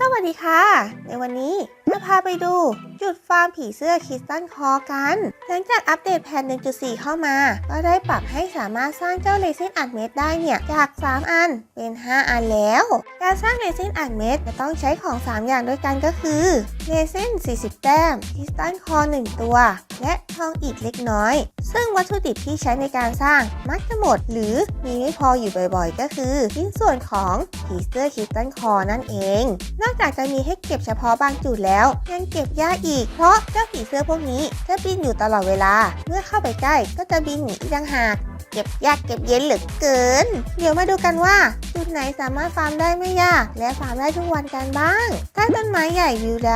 สวัสดีค่ะ ในวันนี้จะพาไปดู จุดฟาร์มผีเสื้อคริสตันคอกัน หลังจากอัปเดตแพน 1.4 เข้ามา ก็ได้ปรับให้สามารถสร้างเจ้าเลซินอัดเม็ดได้เนี่ย จาก 3 อันเป็น 5 อันแล้ว การสร้างเลซินอัดเม็ดจะต้องใช้ของ 3 อย่างด้วยกันก็คือเลซิน40 แต้มคริสตันคอ 1 ตัว และทองอีกเล็กน้อย ซึ่งวัตถุดิบที่ใช้ในการสร้างมักจะหมดหรือมีไม่พออยู่บ่อยๆ ก็คือชิ้นส่วนของผีเสื้อคริสตันคอนั่นเอง นอกจากจะมีให้เก็บเฉพาะบางจุดแล้วยังเก็บยากอีกเพราะเจ้าผีเสื้อพวกนี้จะบินอยู่ตลอดเวลา เมื่อเข้าไปใกล้ก็จะบินหนีอีกต่างหากเก็บยากเก็บเย็นเหลือเกิน เดี๋ยวมาดูกันว่าจุดไหนสามารถฟาร์มได้ไม่ยาก และฟาร์มได้ทุกวันกันบ้าง ใต้ต้นไม้ใหญ่วิวได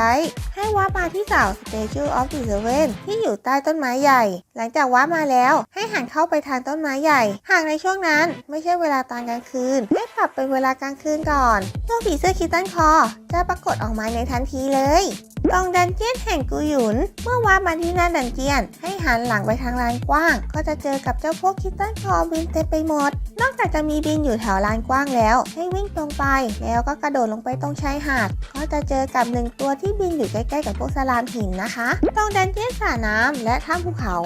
ให้ว้ามาที่เสา Statue of the Seven ที่อยู่ใต้ต้นไม้ใหญ่ หลังจากว้ามาแล้ว ให้หันเข้าไปทางต้นไม้ใหญ่ หากในช่วงนั้นไม่ใช่เวลาตอนกลางคืน ให้ปรับเป็นเวลากลางคืนก่อนตัวผีเสื้อคิตตันคอจะปรากฏออกมาในทันทีเลย กองดันเจียนแห่งกุหยุน เมื่อว้ามาที่หน้าดันเจียน ให้หันหลังไปทางลานกว้าง ก็จะเจอกับเจ้าพวกคิตตันคอบินเต็มไปหมด นอกจากจะมีบินอยู่แถวลานกว้างแล้ว ให้วิ่งตรงไป แล้วก็กระโดดลงไปตรงชายหาด ก็จะเจอกับหนึ่งตัวที่บินอยู่ใกล้ๆกับพวกสลามหินนะคะตรงดันเจียนสระน้ำและถ้ำภูเขา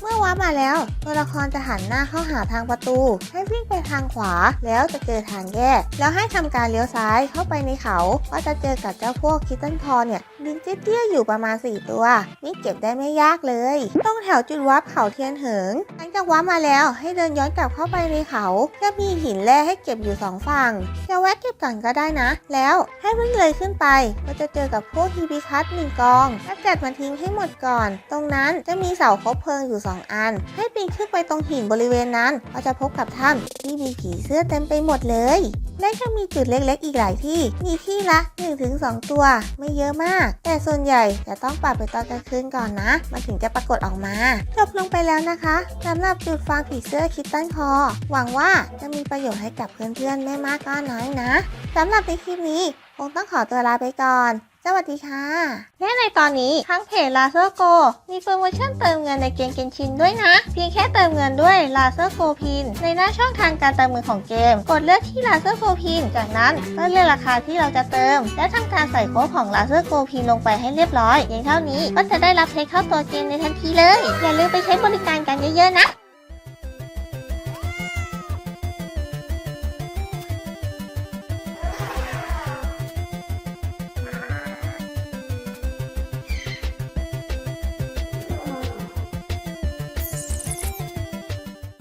เมื่อว้ามาแล้ว ตัวละครจะหันหน้าเข้าหาทางประตู ให้วิ่งไปทางขวา แล้วจะเจอทางแยกแล้วให้ทำการเลี้ยวซ้ายเข้าไปในเขา ก็จะเจอกับเจ้าพวกคิตตันคอเนี่ยบินเตี้ยๆอยู่ประมาณ 4 ตัว นี่เก็บได้ไม่ยากเลยตรงแถวจุดวับเขาเทียนเหิง หลังจากวับมาแล้วให้เดินย้อนกลับเข้าไปในเขา จะมีหินแร่ให้เก็บอยู่สองฝั่ง จะแวะเก็บก่อนก็ได้นะ แล้วให้วิ่งเลยขึ้นไป ก็จะเจอกับพวกฮีบิคัสหนึ่งกองถ้าจัดมาทิ้งให้หมดก่อน ตรงนั้นจะมีเสาคบเพลิงอยู่ 2 อัน ให้ปีนขึ้นไปตรงหินบริเวณนั้น ก็จะพบกับถ้ำที่มีผีเสื้อเต็มไปหมดเลย และยังมีจุดเล็กๆ อีกหลายที่ มีที่ละ 1-2 ตัว ไม่เยอะมาก แต่ส่วนใหญ่จะต้องปรับไปตอนกลางคืนก่อนนะ มันถึงจะปรากฏออกมา จบลงไปแล้วนะคะสำหรับจุดฟางผีเสื้อคิตตันคอ หวังว่าจะมีประโยชน์ให้กับเพื่อนๆ ไม่มากก็น้อยนะสำหรับในคลิปนี้คงต้องขอตัวลาไปก่อน สวัสดีค่ะ และในตอนนี้ทั้งเพจลาเซอร์โกมีโปรโมชั่นเติมเงินในเกมเกนชินด้วยนะ เพียงแค่เติมเงินด้วยลาเซอร์โกพินในหน้าช่องทางการเติมเงินของเกม กดเลือกที่ลาเซอร์โกพินจากนั้นก็เลือกราคาที่เราจะเติม และทำการใส่โค้ดของลาเซอร์โกพินลงไปให้เรียบร้อยเพียงเท่านี้ก็จะได้รับเพชรเข้าตัวเกมในทันทีเลย อย่าลืมไปใช้บริการกันเยอะๆนะ